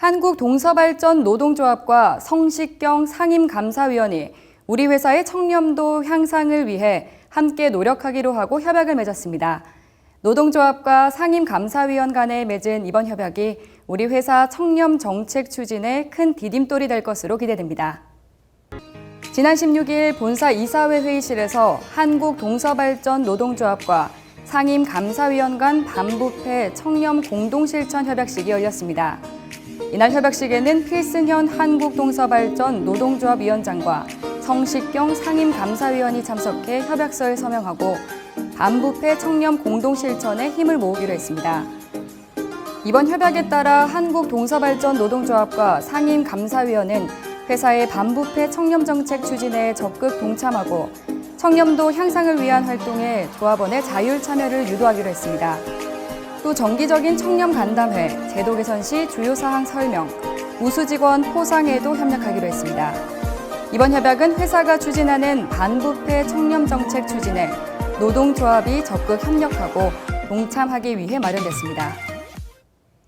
한국동서발전 노동조합과 성식경 상임감사위원이 우리 회사의 청렴도 향상을 위해 함께 노력하기로 하고 협약을 맺었습니다. 노동조합과 상임감사위원 간에 맺은 이번 협약이 우리 회사 청렴 정책 추진에 큰 디딤돌이 될 것으로 기대됩니다. 지난 16일 본사 이사회 회의실에서 한국동서발전 노동조합과 상임감사위원 간 반부패 청렴 공동실천 협약식이 열렸습니다. 이날 협약식에는 필승현 한국동서발전 노동조합 위원장과 성식경 상임감사위원이 참석해 협약서를 서명하고 반부패 청렴 공동실천에 힘을 모으기로 했습니다. 이번 협약에 따라 한국동서발전 노동조합과 상임감사위원은 회사의 반부패 청렴 정책 추진에 적극 동참하고 청렴도 향상을 위한 활동에 조합원의 자율 참여를 유도하기로 했습니다. 또 정기적인 청렴 간담회, 제도 개선 시 주요 사항 설명, 우수 직원 포상에도 협력하기로 했습니다. 이번 협약은 회사가 추진하는 반부패 청렴 정책 추진에 노동조합이 적극 협력하고 동참하기 위해 마련됐습니다.